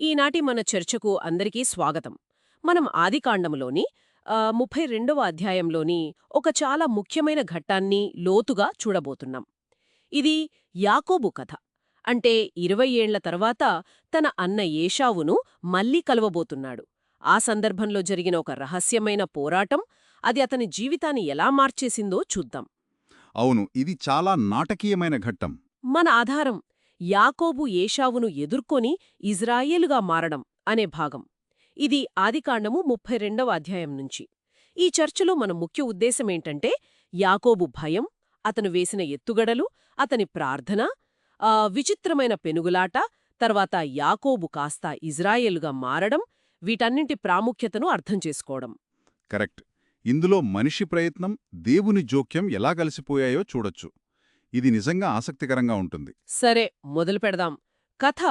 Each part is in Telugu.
ఈనాటి మన చర్చకు అందరికీ స్వాగతం. మనం ఆదికాండములోని ఆ, ముప్పై రెండవ అధ్యాయంలోని ఒక చాలా ముఖ్యమైన ఘట్టాన్ని లోతుగా చూడబోతున్నాం. ఇది యాకోబు కథ. అంటే ఇరవై ఏండ్ల తర్వాత తన అన్న ఏషావును మళ్ళీ కలవబోతున్నాడు. ఆ సందర్భంలో జరిగిన ఒక రహస్యమైన పోరాటం అది అతని జీవితాన్ని ఎలా మార్చేసిందో చూద్దాం. అవును ఇది చాలా నాటకీయమైన ఘట్టం. మన ఆధారం యాకోబు ఏషావును ఎదుర్కొని ఇజ్రాయేలుగా మారడం అనే భాగం. ఇది ఆదికాండము ముప్పై రెండవ అధ్యాయం నుంచి. ఈ చర్చలో మన ముఖ్య ఉద్దేశమేంటంటే యాకోబు భయం అతను వేసిన ఎత్తుగడలు అతని ప్రార్థన ఆ విచిత్రమైన పెనుగులాట తర్వాత యాకోబు కాస్త ఇజ్రాయేలుగా మారడం వీటన్నింటి ప్రాముఖ్యతను అర్థం చేసుకోవడం. కరెక్ట్. ఇందులో మనిషి ప్రయత్నం దేవుని జోక్యం ఎలా కలిసిపోయాయో చూడొచ్చు. ఇది నిజంగా ఆసక్తికరంగా ఉంటుంది. సరే మొదలు పెడదాం. కథ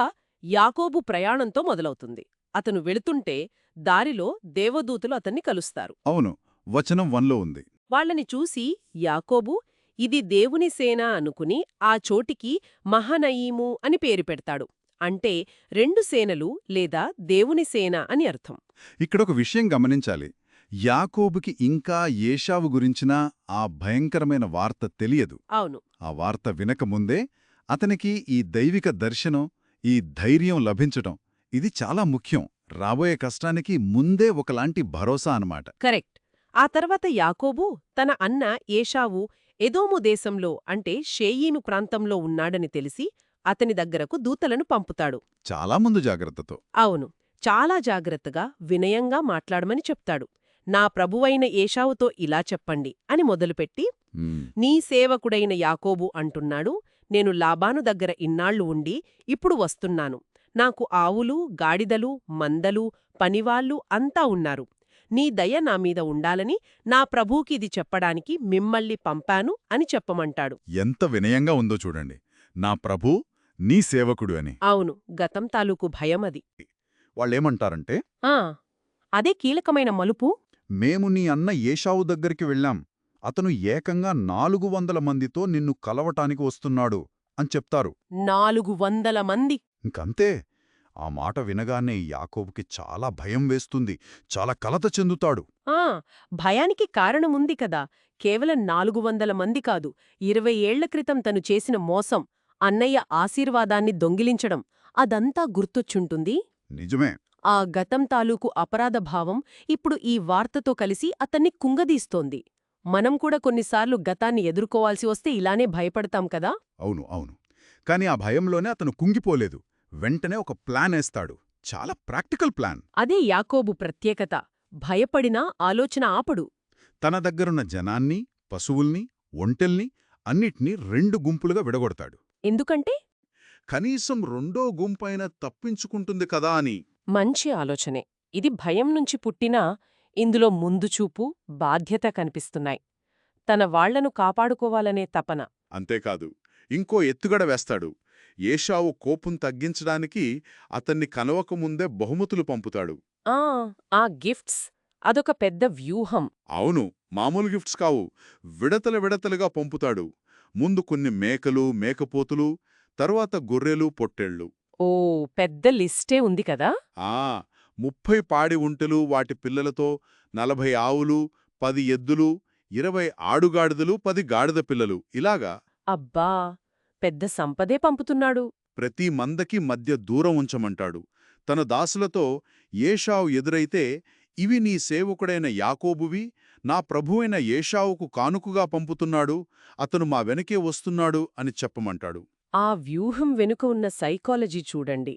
యాకోబు ప్రయాణంతో మొదలవుతుంది. అతను వెళుతుంటే దారిలో దేవదూతలు అతన్ని కలుస్తారు. అవును వచనం వన్లో ఉంది. వాళ్ళని చూసి యాకోబు ఇది దేవుని సేన అనుకుని ఆ చోటికి మహనయీము అని పేరు పెడతాడు. అంటే రెండు సేనలు లేదా దేవుని సేన అని అర్థం. ఇక్కడొక విషయం గమనించాలి. యాకోబుకి ఇంకా ఏషావు గురించిన ఆ భయంకరమైన వార్త తెలియదు. అవును. ఆ వార్త వినకముందే అతనికి ఈ దైవిక దర్శనం ఈ ధైర్యం లభించటం ఇది చాలా ముఖ్యం. రాబోయే కష్టానికి ముందే ఒకలాంటి భరోసా అన్నమాట. కరెక్ట్. ఆ తర్వాత యాకోబు తన అన్న ఏషావు ఎదోము దేశంలో అంటే షేయీను ప్రాంతంలో ఉన్నాడని తెలిసి అతని దగ్గరకు దూతలను పంపుతాడు. చాలా ముందు జాగ్రత్తతో. అవును. చాలా జాగ్రత్తగా వినయంగా మాట్లాడమని చెప్తాడు. నా ప్రభువైన ఏషావుతో ఇలా చెప్పండి అని మొదలుపెట్టి. నీ సేవకుడైన యాకోబు అంటున్నాడు నేను లాబాను దగ్గర ఇన్నాళ్ళు ఉండి ఇప్పుడు వస్తున్నాను. నాకు ఆవులు గాడిదలు మందలు పనివాళ్ళు అంతా ఉన్నారు. నీ దయ నా మీద ఉండాలని నా ప్రభూకి ఇది చెప్పడానికి మిమ్మల్ని పంపాను అని చెప్పమంటాడు. ఎంత వినయంగా ఉందో చూడండి. నా ప్రభూ నీ సేవకుడు అని. అవును గతం తాలూకు భయం అది. వాళ్ళేమంటారంటే ఆ అదే కీలకమైన మలుపు. మేము నీ అన్న ఏషావు దగ్గరికి వెళ్ళాం. అతను ఏకంగా నాలుగు వందల మందితో నిన్ను కలవటానికి వస్తున్నాడు అని చెప్తారు. నాలుగు వందల మంది. ఇంకంతే. ఆ మాట వినగానే యాకోబుకి చాలా భయం వేస్తుంది. చాలా కలత చెందుతాడు. ఆ భయానికి కారణముంది కదా. కేవలం నాలుగు వందల మంది కాదు. ఇరవై ఏళ్ళ క్రితం తను చేసిన మోసం అన్నయ్య ఆశీర్వాదాన్ని దొంగిలించడం అదంతా గుర్తొచ్చుంటుంది? నిజమే. ఆ గతం తాలూకు అపరాధభావం ఇప్పుడు ఈ వార్తతో కలిసి అతన్ని కుంగదీస్తోంది. మనం కూడా కొన్నిసార్లు గతాన్ని ఎదుర్కోవాల్సి వస్తే ఇలానే భయపడతాం కదా? అవును అవును. కాని ఆ భయంలోనే అతను కుంగిపోలేదు. వెంటనే ఒక ప్లాన్ వేస్తాడు చాలా ప్రాక్టికల్ ప్లాన్. అదే యాకోబు ప్రత్యేకత. భయపడినా ఆలోచన ఆపడు. తన దగ్గరున్న జనాన్ని పశువుల్ని ఒంటెల్ని అన్నిటినీ రెండు గుంపులుగా విడగొడతాడు. ఎందుకంటే? కనీసం రెండో గుంపైన తప్పించుకుంటుంది కదా అని. మంచి ఆలోచనే. ఇది భయం నుంచి పుట్టినా ఇందులో ముందుచూపు బాధ్యత కనిపిస్తున్నాయి. తన వాళ్ళను కాపాడుకోవాలనే తపన. అంతేకాదు ఇంకో ఎత్తుగడ వేస్తాడు. ఏషావు కోపం తగ్గించడానికి అతన్ని కనవకముందే బహుమతులు పంపుతాడు. ఆ ఆ గిఫ్ట్స్. అదొక పెద్ద వ్యూహం. అవును. మామూలు గిఫ్ట్స్ కావు. విడతల విడతలుగా పంపుతాడు. ముందు కొన్ని మేకలు మేకపోతులు తరువాత గొర్రెలు పొట్టేళ్ళు. ఓ పెద్ద లిస్టే ఉంది కదా? ఆ! ముప్పై పాడి ఉంటెలు వాటి పిల్లలతో నలభై ఆవులు పది ఎద్దులు ఇరవై ఆడుగాడిదలు పది గాడిద పిల్లలు. ఇలాగా? అబ్బా! పెద్ద సంపదే పంపుతున్నాడు. ప్రతి మందకి మధ్య దూరం ఉంచమంటాడు. తన దాసులతో ఏషావు ఎదురైతే ఇవి నీ సేవకుడైన యాకోబువి నా ప్రభువైన ఏషావుకు కానుకగా పంపుతున్నాడు అతను మా వెనకే వస్తున్నాడు అని చెప్పమంటాడు. ఆ వ్యూహం వెనుక ఉన్న సైకాలజీ చూడండి.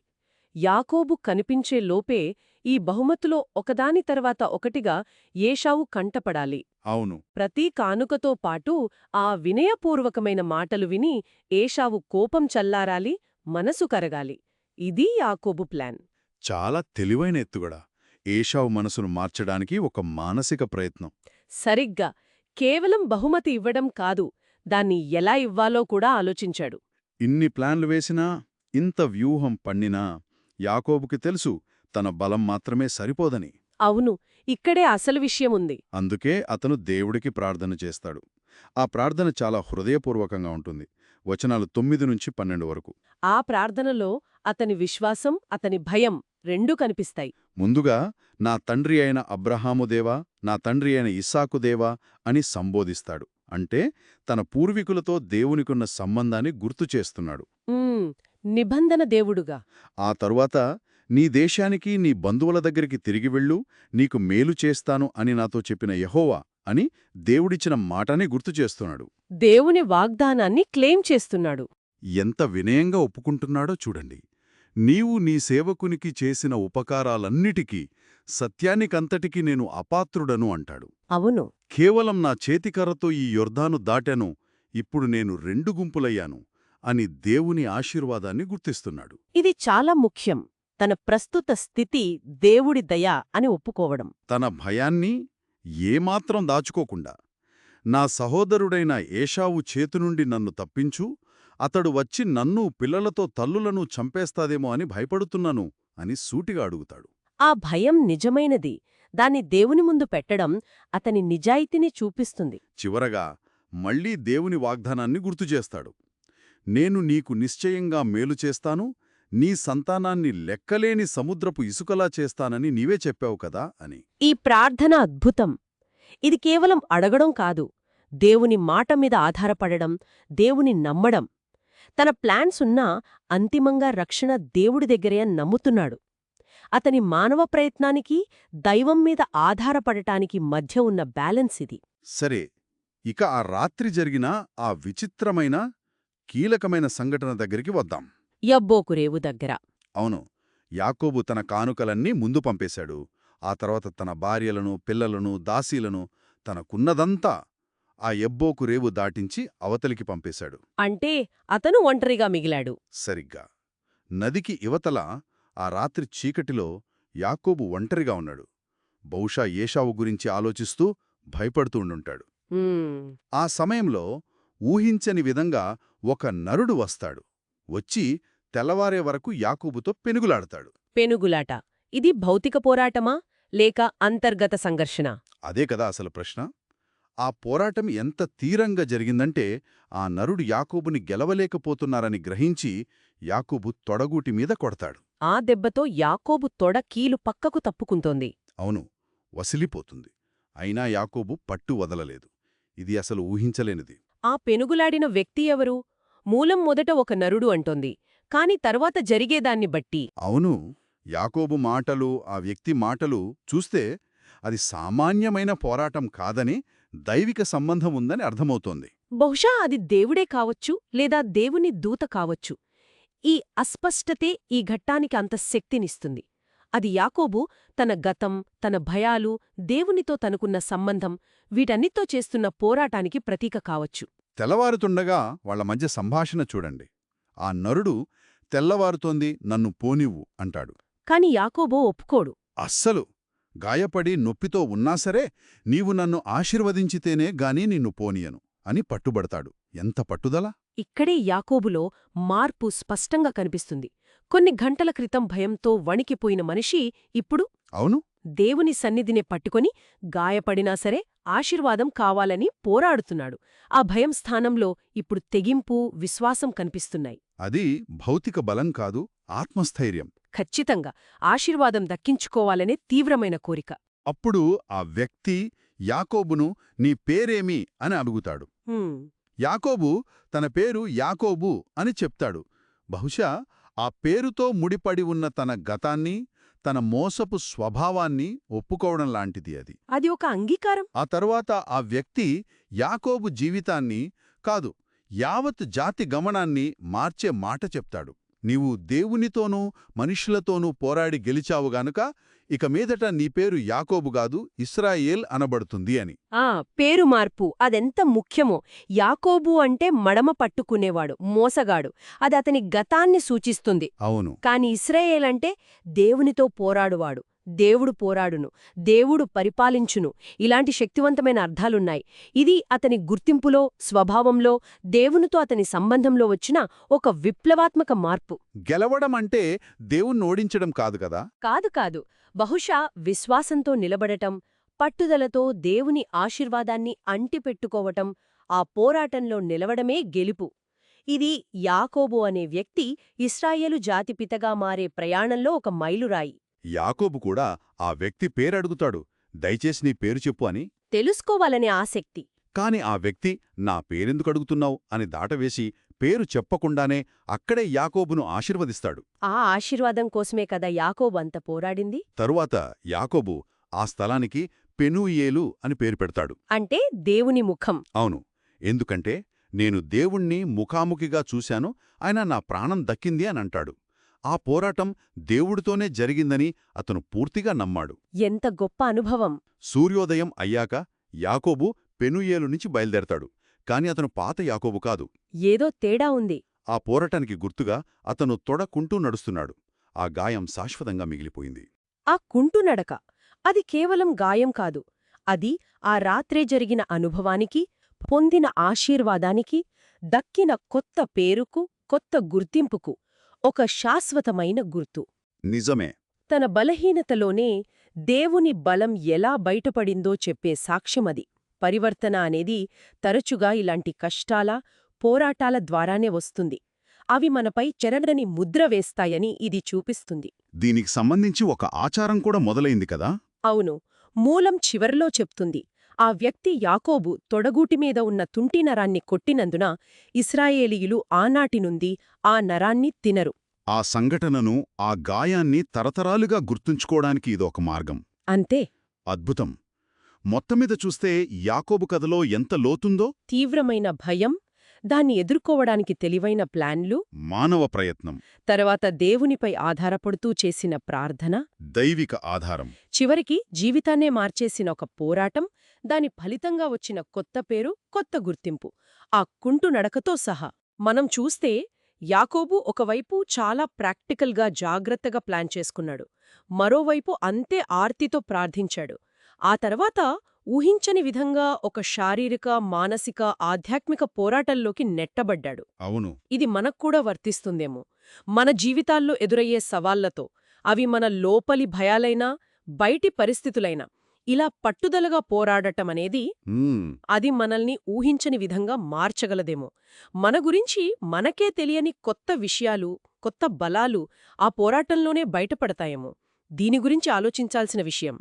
యాకోబు కనిపించే లోపే ఈ బహుమతులో ఒకదాని తర్వాత ఒకటిగా ఏషావు కంటపడాలి. అవును. ప్రతి కానుకతో పాటు ఆ వినయపూర్వకమైన మాటలు విని ఏషావు కోపం చల్లారాలి మనసు కరగాలి. ఇది యాకోబు ప్లాన్. చాలా తెలివైన ఎత్తుగడ. ఏషావు మనసును మార్చడానికి ఒక మానసిక ప్రయత్నం. సరిగ్గా. కేవలం బహుమతి ఇవ్వడం కాదు. దాన్ని ఎలా ఇవ్వాలో కూడా ఆలోచించాడు. ఇన్ని ప్లాన్లు వేసినా ఇంత వ్యూహం పన్నినా యాకోబుకి తెలుసు తన బలం మాత్రమే సరిపోదని. అవును ఇక్కడే అసలు విషయముంది. అందుకే అతను దేవుడికి ప్రార్థన చేస్తాడు. ఆ ప్రార్థన చాలా హృదయపూర్వకంగా ఉంటుంది. వచనాలు తొమ్మిది నుంచి పన్నెండు వరకు. ఆ ప్రార్థనలో అతని విశ్వాసం అతని భయం రెండూ కనిపిస్తాయి. ముందుగా నా తండ్రి అయిన అబ్రహాముదేవా నా తండ్రి అయిన ఇస్సాకుదేవా అని సంబోధిస్తాడు. అంటే తన పూర్వీకులతో దేవునికున్న సంబంధాన్ని గుర్తు చేస్తున్నాడు. నిబంధన దేవుడుగా. ఆ తరువాత నీ దేశానికి నీ బంధువుల దగ్గరికి తిరిగి వెళ్ళు నీకు మేలు చేస్తాను అని నాతో చెప్పిన యెహోవా అని దేవుడిచ్చిన మాటని గుర్తు చేస్తున్నాడు. దేవుని వాగ్దానాన్ని క్లెయిమ్ చేస్తున్నాడు. ఎంత వినయంగా ఒప్పుకుంటున్నాడో చూడండి. నీవు నీ సేవకునికి చేసిన ఉపకారాలన్నిటికీ సత్యానికంతటికీ నేను అపాత్రుడను అంటాడు. అవును. కేవలం నా చేతికర్రతో ఈ యొర్దాను దాటాను ఇప్పుడు నేను రెండు గుంపులయ్యాను అని దేవుని ఆశీర్వాదాన్ని గుర్తిస్తున్నాడు. ఇది చాలా ముఖ్యం. తన ప్రస్తుత స్థితి దేవుడి దయ అని ఒప్పుకోవడం. తన భయాన్ని ఏమాత్రం దాచుకోకుండా నా సహోదరుడైన ఏషావు చేతునుండి నన్ను తప్పించు అతడు వచ్చి నన్ను పిల్లలతో తల్లులను చంపేస్తాదేమో అని భయపడుతున్నాను అని సూటిగా అడుగుతాడు. ఆ భయం నిజమైనది. దాన్ని దేవుని ముందు పెట్టడం అతని నిజాయితీని చూపిస్తుంది. చివరగా మళ్ళీ దేవుని వాగ్దానాన్ని గుర్తుచేస్తాడు నేను నీకు నిశ్చయంగా మేలు చేస్తాను నీ సంతానాన్ని లెక్కలేని సముద్రపు ఇసుకలా చేస్తానని నీవే చెప్పావు కదా అని. ఈ ప్రార్థన అద్భుతం. ఇది కేవలం అడగడం కాదు. దేవుని మాట మీద ఆధారపడడం దేవుని నమ్మడం తన ప్లాన్స్ ఉన్నా అంతిమంగా రక్షణ దేవుడి దగ్గరే నమ్ముతున్నాడు. అతని మానవ ప్రయత్నానికి దైవం మీద ఆధారపడటానికి మధ్య ఉన్న బ్యాలెన్స్ ఇది. సరే ఇక ఆ రాత్రి జరిగిన ఆ విచిత్రమైన కీలకమైన సంఘటన దగ్గరికి వద్దాం. యబ్బోకు రేవు దగ్గర. అవును యాకోబు తన కానుకలన్నీ ముందు పంపేశాడు. ఆ తర్వాత తన భార్యలను పిల్లలను దాసీలను తనకున్నదంతా ఆ ఎబ్బోకు రేవు దాటించి అవతలికి పంపేశాడు. అంటే అతను ఒంటరిగా మిగిలాడు. సరిగ్గా. నదికి ఇవతల ఆ రాత్రి చీకటిలో యాకోబు ఒంటరిగా ఉన్నాడు. బహుశా ఏషావు గురించి ఆలోచిస్తూ భయపడుతూ ఉండుంటాడు. హ్మ్, ఆ సమయంలో ఊహించని విధంగా ఒక నరుడు వస్తాడు. వచ్చి తెల్లవారే వరకు యాకోబుతో పెనుగులాడతాడు. పెనుగులాట. ఇది భౌతిక పోరాటమా లేక అంతర్గత సంఘర్షణ? అదే కదా అసలు ప్రశ్న. ఆ పోరాటం ఎంత తీరంగా జరిగిందంటే ఆ నరుడు యాకోబుని గెలవలేకపోతున్నారని గ్రహించి యాకోబు తొడగూటి మీద కొడతాడు. ఆ దెబ్బతో యాకోబు తొడ కీలు పక్కకు తప్పుకుంటోంది. అవును వసిలిపోతుంది. అయినా యాకోబు పట్టు వదలలేదు. ఇది అసలు ఊహించలేనిది. ఆ పెనుగులాడిన వ్యక్తి ఎవరు? మూలం మొదట ఒక నరుడు అంటోంది. కాని తర్వాత జరిగేదాన్ని బట్టి. అవును యాకోబు మాటలు ఆ వ్యక్తి మాటలు చూస్తే అది సామాన్యమైన పోరాటం కాదని దైవిక సంబంధం ఉందని అర్థమవుతోంది. బహుశా అది దేవుడే కావచ్చు లేదా దేవుని దూత కావచ్చు. ఈ అస్పష్టతే ఈ ఘట్టానికి అంత శక్తినిస్తుంది. అది యాకోబు తన గతం తన భయాలు దేవునితో తనకున్న సంబంధం వీటన్నితో చేస్తున్న పోరాటానికి ప్రతీక కావచ్చు. తెల్లవారుతుండగా వాళ్ళ మధ్య సంభాషణ చూడండి. ఆ నరుడు తెల్లవారుతోంది నన్ను పోనివ్వు అంటాడు. కాని యాకోబో ఒప్పుకోడు. అస్సలు! గాయపడి నొప్పితో ఉన్నా సరే నీవు నన్ను ఆశీర్వదించితేనే గాని నిన్ను పోనీయను అని పట్టుబడతాడు. ఎంత పట్టుదల? ఇక్కడే యాకోబులో మార్పు స్పష్టంగా కనిపిస్తుంది. కొన్ని గంటల క్రితం భయంతో వణికిపోయిన మనిషి ఇప్పుడు అవును. దేవుని సన్నిధిని పట్టుకొని గాయపడినా సరే ఆశీర్వాదం కావాలని పోరాడుతున్నాడు. ఆ భయం స్థానంలో ఇప్పుడు తెగింపు విశ్వాసం కనిపిస్తున్నాయి. అది భౌతిక బలం కాదు ఆత్మస్థైర్యం. ఖచ్చితంగా ఆశీర్వాదం దక్కించుకోవాలనే తీవ్రమైన కోరిక. అప్పుడు ఆ వ్యక్తి యాకోబును నీ పేరేమి? అని అడుగుతాడు. యాకోబు తన పేరు యాకోబు అని చెప్తాడు. బహుశా ఆ పేరుతో ముడిపడి ఉన్న తన గతాన్ని తన మోసపు స్వభావాన్ని ఒప్పుకోవడం లాంటిది అది. అది ఒక అంగీకారం. ఆ తరువాత ఆ వ్యక్తి యాకోబు జీవితాన్ని కాదు యావత్ జాతి గమనాన్ని మార్చే మాట చెప్తాడు. నీవు దేవునితోనూ మనుష్యులతోనూ పోరాడి గెలిచావు గనుక ఇక మీదట నీ పేరు యాకోబు గాదు ఇస్రాయేల్ అనబడుతుంది అని. ఆ పేరు మార్పు. అదెంత ముఖ్యమో. యాకోబు అంటే మడమ పట్టుకునేవాడు మోసగాడు. అది అతని గతాన్ని సూచిస్తుంది. అవును. కాని ఇస్రాయేల్ అంటే దేవునితో పోరాడువాడు. దేవుడు పోరాడును. దేవుడు పరిపాలించును. ఇలాంటి శక్తివంతమైన అర్థాలున్నాయి. ఇది అతని గుర్తింపులో స్వభావంలో దేవునితో అతని సంబంధంలో వచ్చిన ఒక విప్లవాత్మక మార్పు. గెలవడం అంటే దేవుణ్ణి ఓడించడం కాదు కదా? కాదు కాదు. బహుశా విశ్వాసంతో నిలబడటం పట్టుదలతో దేవుని ఆశీర్వాదాన్ని అంటిపెట్టుకోవటం ఆ పోరాటంలో నిలవడమే గెలుపు. ఇది యాకోబు అనే వ్యక్తి ఇస్రాయేలు జాతిపితగా మారే ప్రయాణంలో ఒక మైలురాయి. యాకోబు కూడా ఆ వ్యక్తి పేరడుగుతాడు దయచేసి నీ పేరు చెప్పు అని. తెలుసుకోవాలనే ఆసక్తి. కాని ఆ వ్యక్తి నా పేరెందుకు అడుగుతున్నావు అని దాటవేసి పేరు చెప్పకుండానే అక్కడే యాకోబును ఆశీర్వదిస్తాడు. ఆ ఆశీర్వాదం కోసమే కదా యాకోబు అంత పోరాడింది? తరువాత యాకోబు ఆ స్థలానికి పెనూయేలు అని పేరు పెడతాడు. అంటే దేవుని ముఖం. అవును. ఎందుకంటే నేను దేవుణ్ణి ముఖాముఖిగా చూశాను ఆయన నా ప్రాణం దక్కింది అని అంటాడు. ఆ పోరాటం దేవుడితోనే జరిగిందని అతను పూర్తిగా నమ్మాడు. ఎంత గొప్ప అనుభవం. సూర్యోదయం అయ్యాక యాకోబు పెనుయేలు నుంచి బయలుదేరతాడు. కాని అతను పాత యాకోబు కాదు. ఏదో తేడా ఉంది. ఆ పోరాటానికి గుర్తుగా అతను తొడకుంటూ నడుస్తున్నాడు. ఆ గాయం శాశ్వతంగా మిగిలిపోయింది. ఆ కుంటు నడక అది కేవలం గాయం కాదు. అది ఆ రాత్రే జరిగిన అనుభవానికి పొందిన ఆశీర్వాదానికి దక్కిన కొత్త పేరుకు కొత్త గుర్తింపుకు ఒక శాశ్వతమైన గుర్తు. నిజమే. తన బలహీనతలోనే దేవుని బలం ఎలా బయటపడిందో చెప్పే సాక్ష్యమది. పరివర్తన అనేది తరచుగా ఇలాంటి కష్టాల పోరాటాల ద్వారానే వస్తుంది. అవి మనపై చెరగని ముద్ర వేస్తాయని ఇది చూపిస్తుంది. దీనికి సంబంధించి ఒక ఆచారం కూడా మొదలైంది కదా? అవును. మూలం చివర్లో చెప్తుంది. ఆ వ్యక్తి యాకోబు తొడగూటి మీద ఉన్న తుంటి నరాన్ని కొట్టినందున ఇస్రాయేలీయులు ఆనాటి నుండి ఆ నరాన్ని తినరు. ఆ సంఘటనను ఆ గాయాన్ని తరతరాలుగా గుర్తుంచుకోవడానికి ఇదొక మార్గం. అంతే. అద్భుతం. మొత్తమీద చూస్తే యాకోబు కథలో ఎంత లోతుందో? తీవ్రమైన భయం దాన్ని ఎదుర్కోవడానికి తెలివైన ప్లాన్లు మానవ ప్రయత్నం. తర్వాత దేవునిపై ఆధారపడుతూ చేసిన ప్రార్థన దైవిక ఆధారం. చివరికి జీవితాన్నే మార్చేసిన ఒక పోరాటం దాని ఫలితంగా వచ్చిన కొత్త పేరు కొత్త గుర్తింపు. ఆ కుంటు నడకతో సహా మనం చూస్తే యాకోబు ఒకవైపు చాలా ప్రాక్టికల్గా జాగ్రత్తగా ప్లాన్ చేసుకున్నాడు. మరోవైపు అంతే ఆర్తితో ప్రార్థించాడు. ఆ తర్వాత ఊహించని విధంగా ఒక శారీరక మానసిక ఆధ్యాత్మిక పోరాటంలోకి నెట్టబడ్డాడు. అవును. ఇది మనక్కూడా వర్తిస్తుందేమో. మన జీవితాల్లో ఎదురయ్యే సవాళ్ళతో అవి మన లోపలి భయాలైనా బయటి పరిస్థితులైనా ఇలా పట్టుదలగా పోరాడటమనేది. అది మనల్ని ఊహించని విధంగా మార్చగలదేమో. మన గురించి మనకే తెలియని కొత్త విషయాలు కొత్త బలాలు ఆ పోరాటంలోనే బయటపడతాయేమో. దీని గురించి ఆలోచించాల్సిన విషయం.